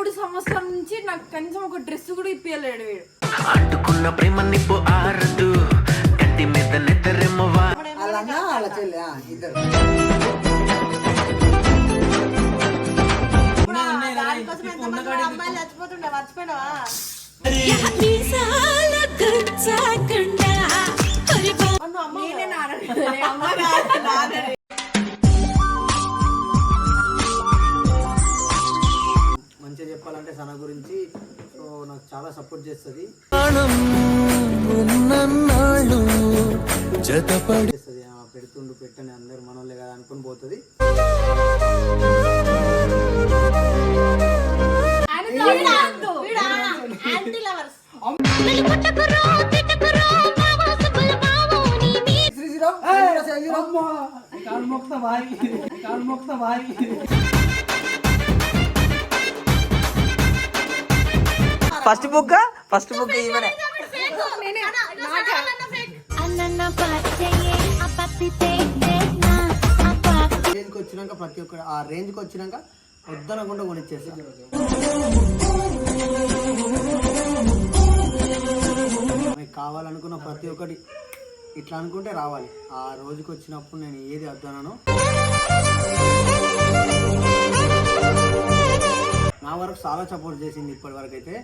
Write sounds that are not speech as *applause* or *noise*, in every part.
మూడు సంవత్సరాల నుంచి నాకు కనీసం ఒక డ్రెస్ కూడా ఇప్పించలేడు వీడు. అంటుకున్న ప్రేమ నిప్పు ఆరదు. కంటి మీద నిద్రెమ్మవా అన్న వాళ్ళ చెల్లి ఆ, ఇద్దరు. దానికోసం ఎంతమంది అమ్మాయిలు చచ్చిపోతుండే మర్చిపోయినావా? మరి నువ్వు అమ్మ. నేనే నాన్న సన గురించి సో నాకు చాలా సపోర్ట్ చేస్తుంది. చేస్తుంది. ఆ, పెడుతుండు పెట్టని అందరు మనోళ్ళే కదా అనుకుని పోతుంది. Lovers Sri first book first book ఇవనే నేనే రేంజ్కి వచ్చినాక ప్రతి ఒక్క ఆ రేంజ్కి వచ్చినాక వద్దనకుండా కొనిచ్చేస్తాను మీకు కావాలనుకున్న ప్రతి ఒక్కటి ఇట్లా అనుకుంటే రావాలి. ఆ రోజుకి వచ్చినప్పుడు నేను ఏది వద్దనను నా వరకు చాలా సపోర్ట్ చేసింది ఇప్పటి వరకు అయితే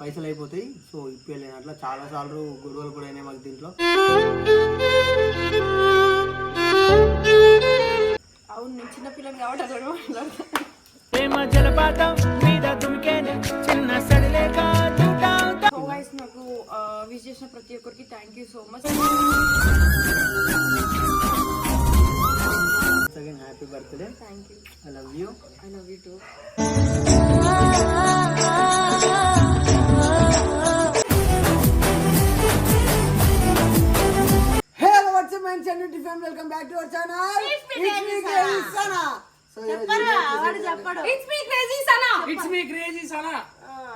పైసలు అయిపోతాయి సో ఇప్పలేను అట్లా చాలా సార్లు గొడవలు కూడా అయినాయి మాకు దీంట్లో. అవును నేను చిన్న పిల్లని కాబట్టి అట్లా మాట్లాడతాను ప్రేమ జలపాతం మీద తుమికేనే చిన్న నాకు విష్ చేసిన ప్రతి ఒక్కరికి thank you so much happy birthday thank you I love you I love you too welcome back to our channel it's me Sana so వాడు చెప్పడు. It's me crazy Sana it's me crazy Sana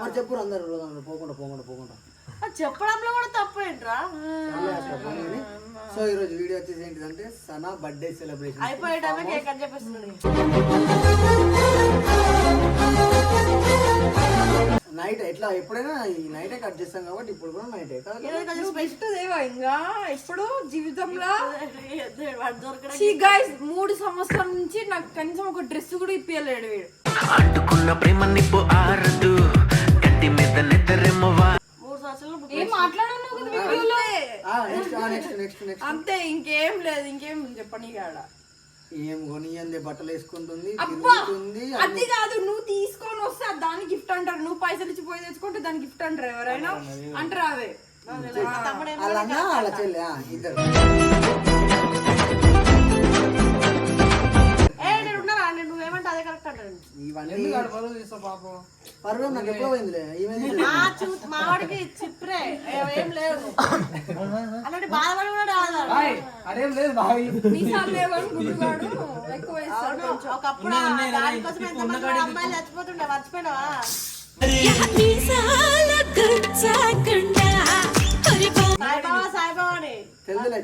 మరి చెప్పు అందరు పోకుండా పోకుండా పోకుండా. చెప్పడంలో కూడా తప్పు ఏంట్రా సో ఈ రోజు వీడియో వచ్చేసి ఏంటిదంటే సనా బర్త్డే సెలబ్రేషన్ అయిపోయేటమే కేక్ అని చెప్పేస్తున్నాడు? నైట్ ఎట్లా ఎప్పుడైనా ఈ నైటే కట్ చేస్తాం కాబట్టి ఇప్పుడు కూడా నైటే బెస్ట్ దేవా ఇంకా? ఎప్పుడు జీవితంలో? guys, మూడు సంవత్సరాల నుంచి నాకు కనీసం ఒక డ్రెస్ కూడా ఇప్పించలేడు వీడు. అంటుకున్న ప్రేమ నిప్పు ఆరదు. కంటి మీద అంతే. ఇంకేం లేదు ఇంకేం చెప్పని కాడ ఏం కొనియంది బట్టలు వేసుకుంటుంది తిరుగుతుంది అది కాదు నువ్వు తీసుకొని వస్తే దాని గిఫ్ట్ అంటారు. నువ్వు పైసలు ఇచ్చి పోయి తెచ్చుకుంటే దాని గిఫ్ట్ అంటారు ఎవరైనా. అంటారు అవే చెల్లి ఆ, ఇద్దరు. ఇవన్నీ పర్వం నాకు ఎప్పుడో పోయిందిలే. ఈమె మా చూ మావాడికి చిప్రే ఏం లేదు. అలాంటి బాధపడి కూడా రాదు అదేం లేదు బాయ్. మీసాలు లేవని గుడ్డుగాడు ఎక్కువ వేస్తాడు అవును, ఒకప్పుడు ఆ దానికోసం ఎంతమంది అమ్మాయిలు చచ్చిపోతుండే. మర్చిపోయినావా? సాయిబాబా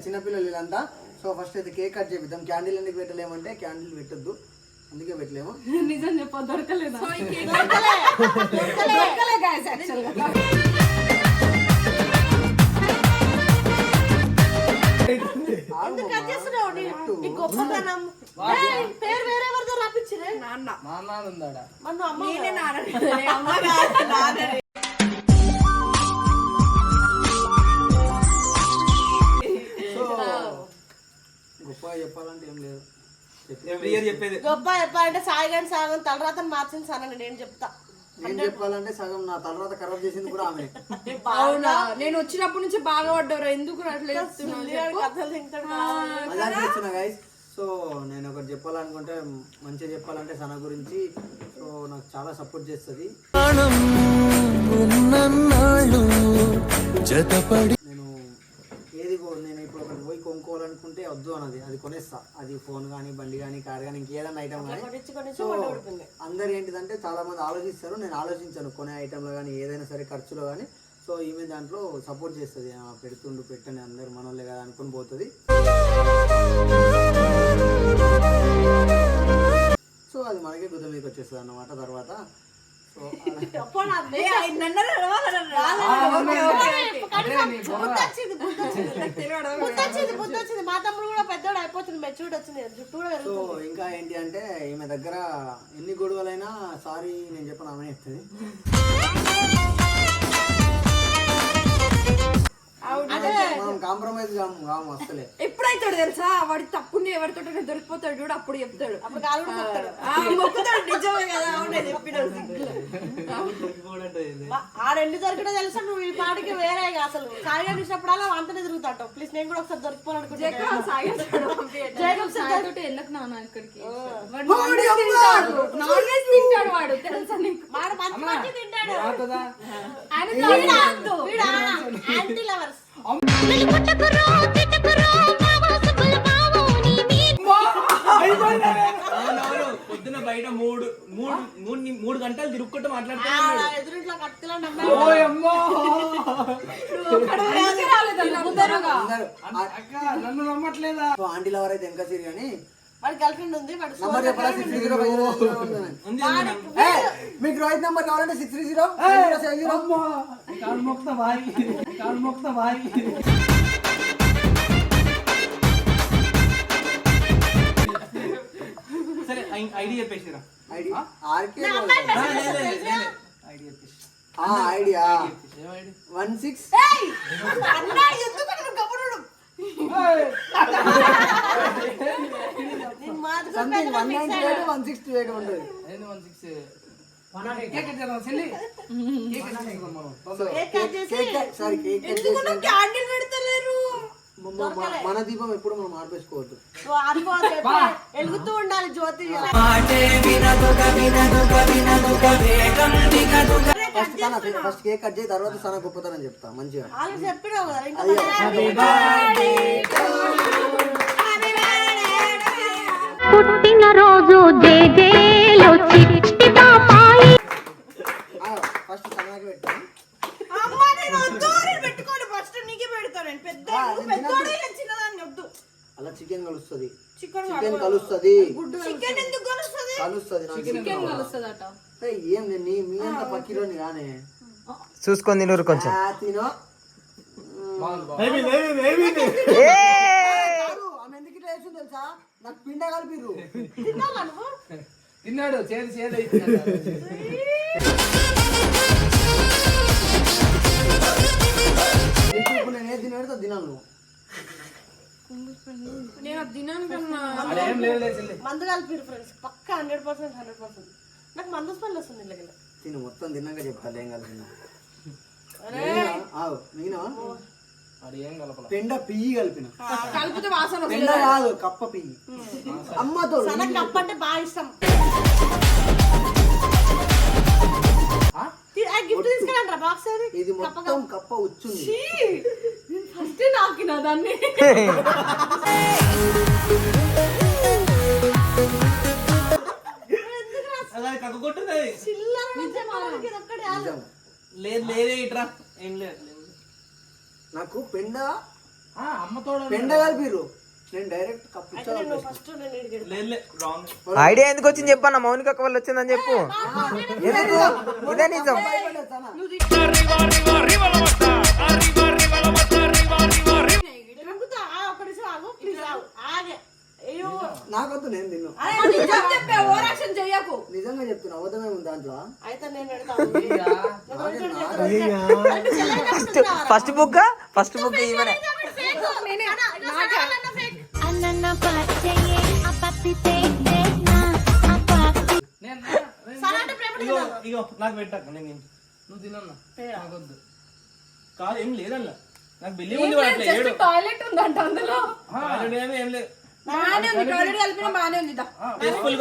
చిన్నపిల్లలు వీళ్ళంతా. సో ఫస్ట్ అయితే కేక్ కట్ చేపిద్దాం. క్యాండిల్ ఎందుకు పెట్టలేమంటే క్యాండిల్ పెట్టొద్దు. అందుకే పెట్టలేము? నిజం చెప్ప దొరకలేదు? *laughs* పేరు వేరే ఎవరితో నాన్న మా నాన్న ఉందాడా? అమ్మ నేనే నాన్న. *laughs* గొప్పగా చెప్పాలంటే ఏం లేదు. ఎవ్రీ ఇయర్ చెప్పేది. గొప్ప చెప్పాలంటే సాయి గారి సాగం తలరాతను మార్చింది సార్ అని నేను చెప్తా. నేను చెప్పాలంటే సగం నా తలరాత ఖరాబ్ చేసింది కూడా ఆమె. *laughs* అవునా? నేను వచ్చినప్పటి నుంచి బాగా పడ్డారు ఎందుకు అట్లా గైస్ సో నేను ఒకటి చెప్పాలనుకుంటే మంచిగా చెప్పాలంటే సన గురించి. సో నాకు చాలా సపోర్ట్ చేస్తుంది. జతపడి నేను ఏది కో- నేను ఇప్పుడు ఒకటి పోయి కొనుక్కోవాలనుకుంటే వద్దు అన్నది. అది కొనేస్తా. అది ఫోన్ కానీ బండి కానీ కార్ కానీ ఇంకేదైనా ఐటమ్ కానీ సో అందరు ఏంటిదంటే చాలా మంది ఆలోచిస్తారు. నేను ఆలోచించాను. కొనే ఐటెంలో కానీ ఏదైనా సరే ఖర్చులో కానీ సో ఈమె దాంట్లో సపోర్ట్ చేస్తుంది. పెడుతుండు పెట్టని అందరు మనోళ్ళే కదా అనుకుని పోతుంది. అన్నమాట తర్వాత సో అప్పో నా ఏ, ఆయన నన్నరు అడవాలని బుద్ధొచ్చింది బుద్ధొచ్చింది *laughs* మా తమ్ముడు కూడా పెద్దోడు అయిపోతుంది మెచ్యూర్డ్ వచ్చింది. జుట్టు కూడా సో పెరుగుతుంది. ఇంకా ఏంటి అంటే ఈమె దగ్గర ఎన్ని గొడవలైనా సారీ నేను చెప్పను ఆమె చెప్తుంది. *laughs* కాంప్రమైజ్ కాము కాము అసలే ఎప్పుడైతాడు తెలుసా? వాడి తప్పుని ఎవరితో దొరికిపోతాడు చూడు అప్పుడు చెప్తాడు. అప్పుడు కాలు కూడా మొక్కుతాడు. ఆ, మొక్కుతాడు నిజమే కదా అవునే చెప్పినాడు తెలుసా నువ్వు? ఈ పాటికి వేరే అసలు. సాయిగా చూసినప్పుడల్లా అంతనే తిరుగుతావు ప్లీజ్ నేను కూడా ఒకసారి నాన్న ఇక్కడికి? వాడు నాన్ వెజ్ తింటాడు. నాన్ వెజ్ తింటాడు వాడు తెలుసా నీకు? వాడు మంచి మంచి తింటాడు. పొద్దున బయట మూడు మూడు మూడు మూడు గంటలు తిరుక్కుంటూ మాట్లాడుతున్నాడు నన్ను నమ్మట్లేదా? ఆంటీ లవర్ అయితే ఇంకా సీరి కానీ వాడి గర్ల్ ఫ్రెండ్ ఉంది వాడు నంబర్ చెప్పాలా సిక్స్ జీరో మీకు రోహిత్ నెంబర్ కావాలంటే six three zero seven zero సరే ఐడి చెప్పేసిరా. ఐడి? ఆర్కే. ఐడి చెప్పేసి. ఆ ఐడియా. One six. అన్నా, ఎందుకు నువ్వు గబురుడు? నేను మాది something one ninety eight one eight cake sorry cake candle పెడతలేరు? మన దీపం ఎప్పుడు మనం ఆర్పేసుకోవద్దు. వెలుగుతూ ఉండాలి జ్యోతి ఫస్ట్ కేక్ కట్ చేయి తర్వాత సన గొప్పతనం చెప్తా మంచిగా. చెప్పినావు పాపాయి. ఆ, ఫస్ట్ సనకి పెట్టాను అమ్మ నేను వద్దు నేను పెట్టుకోను నేను పెద్ద పెద్దోడే చిన్నదాన్ని వద్దు. అలా చికెన్ కలుస్తుంది. చికెన్ చికెన్ కలుస్తుంది. చికెన్ ఎందుకు కలుస్తుంది? కలుస్తుంది నాకు చికెన్ కలుస్తుందట? ఏయ్, ఏం నీ మీ అంత పక్కిలోని కానీ చూసుకొని తినరు కొంచెం. తినో. తెలుసా? నాకు పిండ కలిపిర్రు. తిన్నావా నువ్వు? తిన్నాడు చేదు చేదు ఇప్పుడు నేను ఏది తినేదో తినాను నువ్వు నేను అది తినాను కన్నా అదేం లేదు లేదు చెల్లి మందు కలిపి ఫ్రెండ్స్ పక్క హండ్రెడ్ పర్సెంట్ హండ్రెడ్ పర్సెంట్ నాకు మందు స్మెల్ వస్తుంది ఇళ్ళకి తిను మొత్తం తిన్నాక చెప్తా ఏం కలిపినా పెండ పియ్యి కలిపిన కలిపితే వాసన పెండ కాదు కప్ప పియ్యి అమ్మతో నాకు కప్ అంటే బాగా ఇష్టం గిఫ్ట్ తీసుకెళ్ళండి బాక్స్ అది? ఇది మొత్తం కప్ప ఉచ్చుంది. ఫస్ట్ నాకిన దాన్ని. లేదు లేదే ఇట్రా. ఏం లేదు. నాకు పెండ ఆ, అమ్మతోడు పెండ కలిపిర్రు. నేను డైరెక్ట్ కప్పు అయితే నేను ఫస్ట్ నేను ఇడికి లేదు లేదు రాంగ్ ఐడియా ఎందుకు వచ్చింది చెప్పన్న మౌనిక అక్క వాళ్ళు వచ్చిందని చెప్పు. ఎందుకు? ఇదే నిజం. తిరుగుతా ఆ, ఒక్క నిమిషం ఆగు ప్లీజ్ ఆగు. ఆగే. అయ్యో. నాకొద్దు నేను తిన్ను. నిజంగా చెప్తున్నా అబద్ధమే ఉంది దాంట్లో. అయితే నేను పెడతాను ఫస్ట్ బుక్ ఫస్ట్ బుక్ ఇగో ఇగో నాకు పెట్టాక నేను తింటా. నువ్వు తినన్నా? నాకొద్దు. కాదు ఏం లేదల్లా నాకు బిల్లి ఉంది వాడు టాయిలెట్ ఉందంట అందులో. ఏం లేదు. ఉంది టాయిలెట్ కలిపిన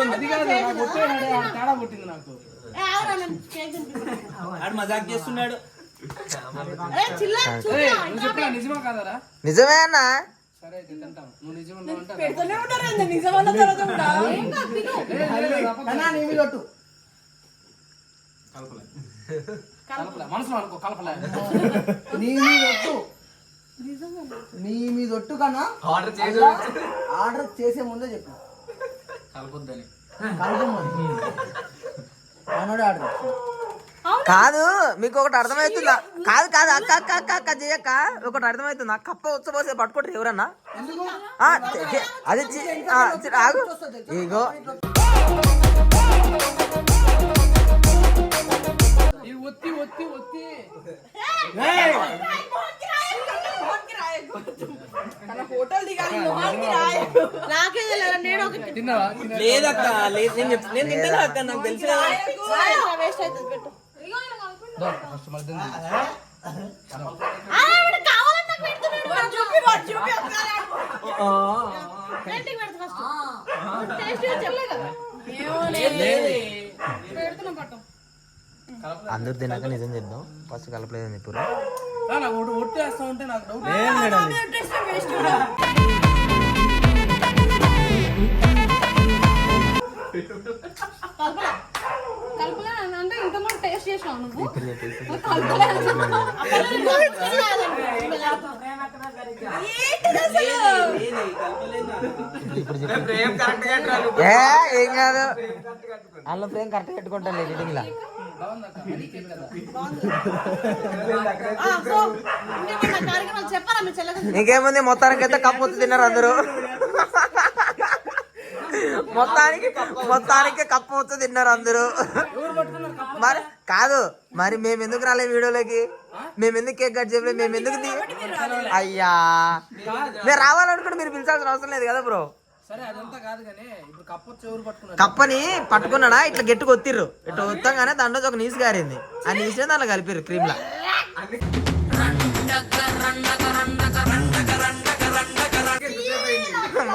ఉంది అది కాదు నాకు తేడా కొట్టింది నాకు. ఆడు మజాక్ చేస్తున్నాడు. ఏ, చిల్లర చూడు. ఏయ్, నువ్వు చెప్పినా నిజమా కాదరా? నిజమే అన్న. సరే అయితే తింటాం. నువ్వు నిజం పెడుతూనే ఉంటారు ఏంది నిజమన్న తర్వాత కూడా. కన్నా నీ మీద ఒట్టు. కలపలే. మనసులో అనుకో కలపలే. నీ మీద ఒట్టు. నీ మీద ఒట్టు కన్నా ఆర్డర్ అలా ఆర్డర్ చేసే ముందే చెప్పు. కలపొద్దని. కలపమని మనోడే ఆర్డర్ కాదు మీకు ఒకటి అర్థమవుతుందా కాదు కాదు అక్క అక్క అక్క అక్క చేయక్క ఒకటి అర్థమవుతుందా కప్ప ఉచ్చబోసే పట్టుకుంటారు ఎవరన్నా? అది చి- ఆ, చి- ఆగు. ఇగో. ఒత్తి ఒత్తి ఒత్తి. లేదక్క లేదు నేను చెప్- నేను తింటాను అక్క నాకు తెలుసు కదా. వేస్ట్ అవుతుంది పెట్టు ఇగో ఇలా కలుపుకుంటూ ఫస్ట్ అందరు తిన్నాక నిజం చెప్దాం. ఫస్ట్ కలపలేదని చెప్పారు. ఒట్టి వేస్తా ఉంటే నాకు డౌట్ నువ్వు? కలపలే ఏ కాదు. ప్రేమ్ కరెక్ట్ పెట్టుకుంటాను ఎడిటింగ్ లా. ఇంకేముంది? మొత్తానికి అయితే కప్పు తిన్నారు అందరూ. మొత్తానికి మొత్తానికి కప్పు వచ్చి తిన్నారు అందరూ. మరి కాదు మరి మేము ఎందుకు రాలే వీడియోలోకి? మేము ఎందుకు కేక్ కట్ చేయలేదు? మేము ఎందుకు అయ్యా. మీరు రావాలనుకుంటే మీరు పిలిచాల్సిన అవసరం లేదు కదా బ్రో. కప్పని పట్టుకున్నాడా? ఇట్లా గట్టిగా ఒత్తిర్రు. ఇట్లా ఒత్తంగానే దాంట్లో ఒక నీసు గారింది. ఆ నీసునే దాంట్లో కలిపిర్రు క్రీమ్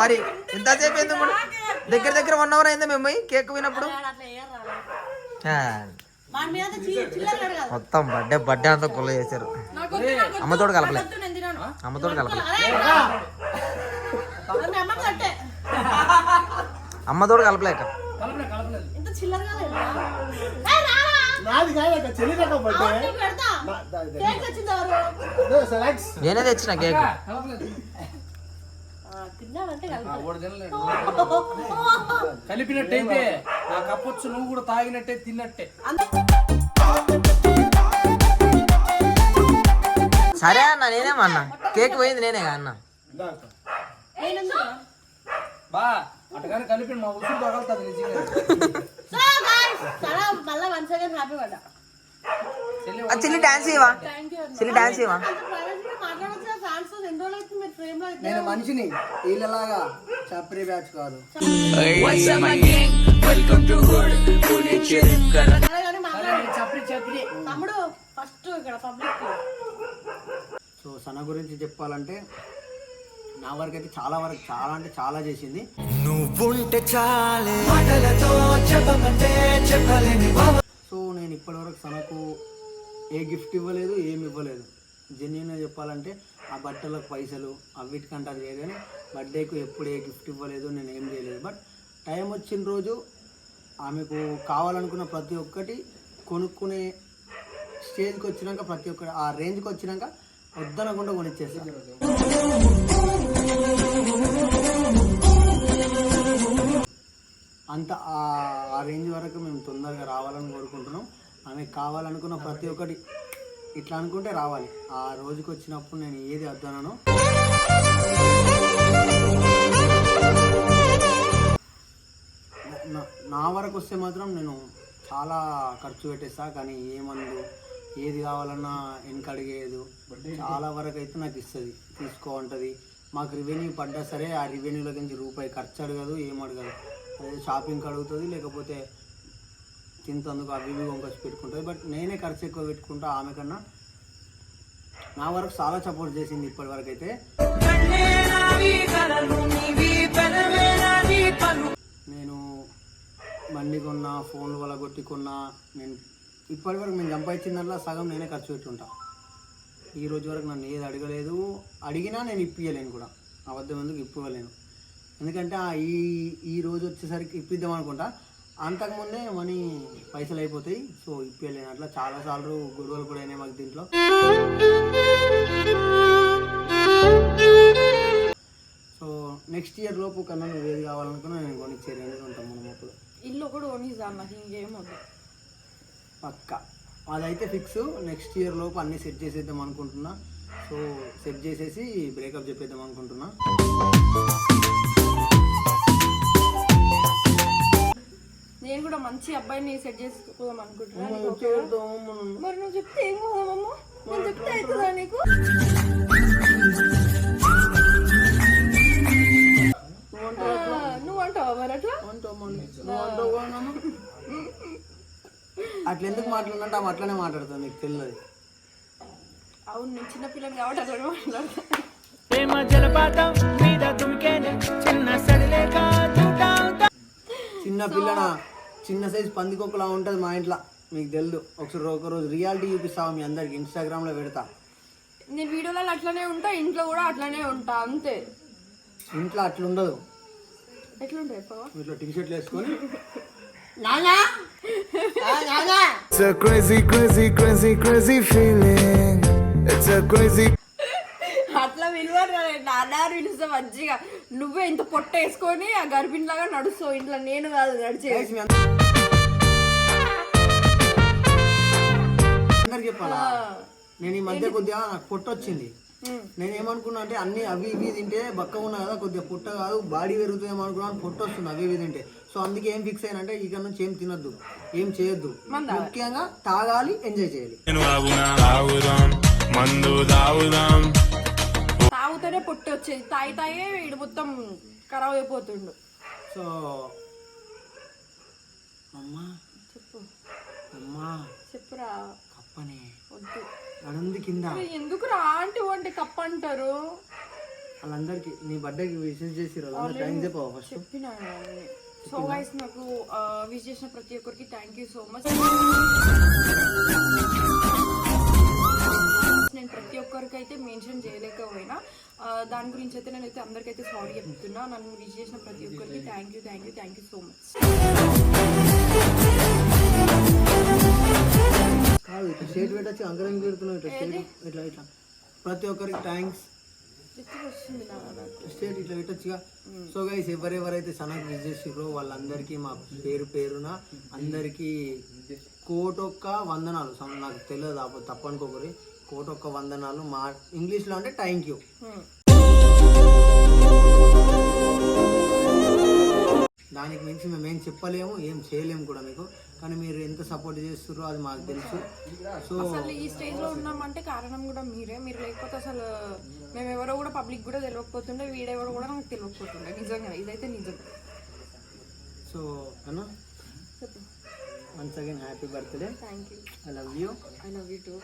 మరి ఎందుకు కూడా? దగ్గర దగ్గర వన్ అవర్ అయిందా మేము కేక్ పోయినప్పుడు. మొత్తం బర్త్డే బర్త్డే అంతా కొల్ల చేశారు. అమ్మతోడు కలపలే. అమ్మతోడు కలపలే. అమ్మతోడు కలపలేక కలపలే నేనే తెచ్చిన కేక్ తిన్నావంటే కలిపినట్టయితే ఆ కప్పొచ్చు నువ్వు కూడా తాగినట్టే తిన్నట్టే. సరే అన్న నేనేమన్నా కేక్ పోయింది నేనే అన్న? బా అటుగానే కలిపి మా ఉసురు తగలుతుంది నిజంగా. మళ్ళా హ్యాపీ పడ్డా. చిల్లి డాన్స్ ఇవా చిల్లి డాన్స్ ఇవా ఎన్ని రోజులు అవుతుంది మీరు ఫ్రేమ్లో అయితే నేను మనిషిని వీళ్ళలాగా చప్రీ బ్యాచ్ కాదు సరే కానీ మాట్లాడు చప్రి చప్రి తమ్ముడు ఫస్ట్ ఇక్కడ పబ్లిక్ సో సన గురించి చెప్పాలంటే నా వరకు అయితే చాలా వరకు చాలా అంటే చాలా చేసింది సో నేను ఇప్పటివరకు సనకు ఏ గిఫ్ట్ ఇవ్వలేదు ఏమి ఇవ్వలేదు జెన్యున్గా చెప్పాలంటే ఆ బట్టలకు పైసలు అవిటికంటే అది లేదు బర్త్డేకు ఎప్పుడు ఏ గిఫ్ట్ ఇవ్వలేదు నేను ఏం చేయలేదు. బట్ టైం వచ్చిన రోజు ఆమెకు కావాలనుకున్న ప్రతి ఒక్కటి కొనుక్కునే స్టేజ్కి వచ్చినాక ప్రతి ఒక్కటి ఆ రేంజ్కి వచ్చినాక వద్దనకుండా కొనిచ్చేస్తాను అంత ఆ- ఆ రేంజ్ వరకు మేము తొందరగా రావాలని కోరుకుంటున్నాం. ఆమె కావాలనుకున్న ప్రతి ఒక్కటి ఇట్లా అనుకుంటే రావాలి. ఆ రోజుకి వచ్చినప్పుడు నేను ఏది అద్దానో నా- వరకు వస్తే మాత్రం నేను చాలా ఖర్చు పెట్టేస్తా కానీ ఏ మందు ఏది కావాలన్నా వెనకడిగేది చాలా వరకు అయితే నాకు ఇస్తుంది. తీసుకో ఉంటుంది మాకు రెవెన్యూ పడ్డా సరే ఆ రెవెన్యూలో నుంచి రూపాయి ఖర్చు అడగదు ఏం అడగదు. అదే షాపింగ్కి అడుగుతుంది లేకపోతే తింతందుకు అవి ఇవి వంకొచ్చి పెట్టుకుంటుంది. బట్ నేనే ఖర్చు ఎక్కువ పెట్టుకుంటా ఆమె కన్నా. నా వరకు చాలా సపోర్ట్ చేసింది ఇప్పటి వరకు అయితే. నేను బండి కొన్నా ఫోన్లు వల్ల కొట్టి కొన్నా నేను ఇప్పటి వరకు నేను సంపాదించిందల్లా సగం నేనే ఖర్చు పెట్టుంటా. ఈ రోజు వరకు నన్ను ఏది అడగలేదు. అడిగినా నేను ఇప్పియలేను కూడా. అబద్ధం ఎందుకు ఇప్పవలేను ఎందుకంటే ఈ ఈ రోజు వచ్చేసరికి ఇప్పిద్దాం అనుకుంటా. అంతకుముందే మనీ పైసలు అయిపోతాయి. సో ఇప్పియలేను అట్లా చాలాసార్లు గొడవలు కూడా అయినాయి మాకు దీంట్లో. సో నెక్స్ట్ ఇయర్ లోపు కన్నా నువ్వు ఏది కావాలనుకున్నా నేను కొనిచ్చే రేంజ్ ఉంటాం మనం అప్పుడు. ఇల్లు కూడా ఓనిజా నాకు ఇంకేం వద్దు. పక్క. అదైతే ఫిక్స్ నెక్స్ట్ ఇయర్ లోపు అన్ని సెట్ చేసేద్దాం అనుకుంటున్నా. సో సెట్ చేసేసి బ్రేకప్ చెప్పేద్దాం అనుకుంటున్నా. నేను కూడా మంచి అబ్బాయిని సెట్ చేసుకోదాం అనుకుంటున్నాను. మరి నువ్వు చెప్తే ఏం పోదామమ్మ నేను చెప్తే అవుతుందా నీకు? నువ్వు అంటావా మరి అట్లా? అట్లా ఎందుకు మాట్లాడినంటే ఆమె అట్లనే మాట్లాడతాను నీకు తెలియదు. అవును నేను చిన్నపిల్లని కాబట్టి అట్లా మాట్లాడతా. ప్రేమ జలపాతం మీద దుమికేనే చిన్న సడిలేక చిన్న పిల్లన? చిన్న సైజ్ పందికొక్కలా ఉంటుంది మా ఇంట్లో. మీకు తెలియదు ఒకసారి ఒక రోజు రియాలిటీ చూపిస్తావా మీ అందరికి? ఇన్స్టాగ్రామ్లో పెడతా. నేను వీడియోలలో అట్లనే ఉంటా ఇంట్లో కూడా అట్లనే ఉంటా అంతే. ఇంట్లో అట్లా ఉండదు. ఎట్లుంటాయి ఇట్లా టీ షర్ట్లు వేసుకొని. *laughs* It's a crazy, crazy, crazy, crazy feeling. It's a crazy. పిలుస్తా మంచిగా నువ్వే ఇంత పొట్ట వేసుకొని ఆ గర్భిణి లాగా నడుస్తావు ఇంట్లో నేను కాదు మీ అందరికి చెప్పాలా? నేను ఈ మధ్య కొద్దిగా నాకు పొట్ట వచ్చింది. నేను ఏమనుకున్నా అంటే అన్ని అవి ఇవి తింటే బక్క ఉన్నా కదా కొద్దిగా పొట్ట కాదు బాడీ పెరుగుతుందేమో అనుకున్నాను పొట్ట వస్తుంది అవి ఇవి తింటే. సో అందుకే ఏం ఫిక్స్ అయినంటే ఇక నుంచి ఏం తినొద్దు ఏం చేయొద్దు. ముఖ్యంగా తాగాలి ఎంజాయ్ చేయాలి. తాగుతూనే పొట్ట వచ్చేది. తాగి తాగే వీడు మొత్తం ఖరాబ్ అయిపోతుండు. సో అమ్మా చెప్పు. అమ్మా చెప్పురా. కప్పనే. వద్దు. అనంది కింద. ఎందుకు రా ఆంటీ అంటే కప్ప అంటారు వాళ్ళందరికీ నీ బర్త్డేకి విషెస్ చేసి వాళ్ళందరూ థ్యాంక్ చెప్పావు ఫస్ట్? చెప్పినా సో గైస్ నాకు విష్ చేసిన ప్రతి ఒక్కరికి థ్యాంక్ యూ సో మచ్ నేను ప్రతి ఒక్కరికి అయితే మెన్షన్ చేయలేకపోయినా దాని గురించి అయితే నేనైతే అందరికైతే సారీ చెప్తున్నా. నన్ను విష్ చేసిన ప్రతి ఒక్కరికి thank you thank you thank you so much కాదు ఇట్లా స్టేట్ పెట్టచ్చు అంకరం పెడుతున్నావు ఇట్లా స్టేట్ ఇట్లా ఇట్లా. ప్రతి ఒక్కరికి థ్యాంక్స్ స్టేట్ ఇట్లా పెట్టచ్చుగా. సో గైస్ ఎవరెవరైతే సనక్ విజిట్ చేసిర్రో వాళ్ళందరికీ మా పేరు పేరున అందరికీ కోటొక్క వందనాలు. నాకు తెలియదు తప్పనుకోకరి కోటొక్క వందనాలు మా ఇంగ్లీష్లో అంటే థ్యాంక్ యూ. దానికి మించి మేము ఏం చెప్పలేము ఏం చేయలేము కూడా మీకు. కానీ మీరు ఎంత సపోర్ట్ చేస్తున్నారో అది మాకు తెలుసు. సో అసలు ఈ స్టేజ్లో ఉన్నామంటే కారణం కూడా మీరే. మీరు లేకపోతే అసలు మేము ఎవరో కూడా పబ్లిక్ కూడా తెలియకపోతుండే వీడెవరో కూడా నాకు తెలియకపోతుండే నిజంగా ఇదైతే నిజం. సో అన్న once again happy birthday thank you I love you I love you too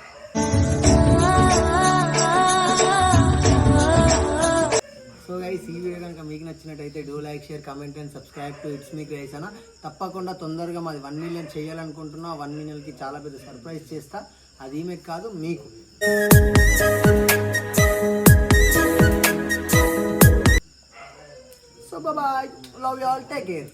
so guys ఈ వీడియో కనుక మీకు నచ్చినట్టయితే do like share comment and subscribe to it's మీకు గైస్ అన్న. తప్పకుండా తొందరగా మాది వన్ మిలియన్ చేయాలనుకుంటున్నా. వన్ మిలియన్కి చాలా పెద్ద సర్ప్రైజ్ చేస్తా. అది మీకు కాదు మీకు. So bye love you all take care